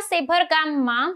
સેભર ગામમાં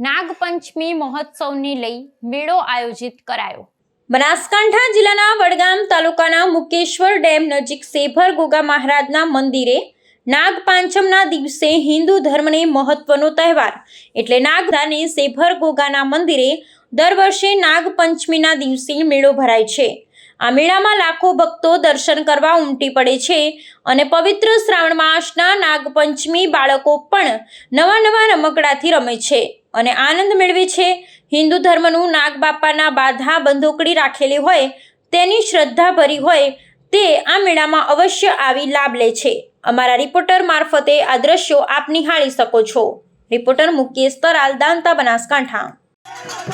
નાગપંચમી મહોત્સવને લઈ મેળો આયોજિત કરાયો. બનાસકાંઠા જિલ્લાના વડગામ તાલુકાના મુકેશ્વર ડેમ નજીક સેભર ગોગા મહારાજના મંદિરે નાગપાંચમના દિવસે હિન્દુ ધર્મને મહત્વનો તહેવાર. એટલે નાગદાને સેભર ગોગાના મંદિરે દર વર્ષે નાગપંચમીના દિવસે મેળો ભરાય છે. આ મેળામાં લાખો ભક્તો દર્શન કરવા ઉમટી પડે છે અને પવિત્ર શ્રાવણ માસના નાગપંચમી બાળકો પણ નવા નવા રમકડાથી રમે છે અને આનંદ મેળવે છે. હિન્દુ ધર્મનું નાગ બાપાના બાધા બંધોકડી રાખેલી હોય, તેની શ્રદ્ધા ભરી હોય, તે આ મેળામાં અવશ્ય આવી લાભ લે છે. અમારા રિપોર્ટર મારફતે આ દ્રશ્યો આપ નિહાળી શકો છો. રિપોર્ટર મુકેશ તરાલ, દાંતા બનાસકાંઠા.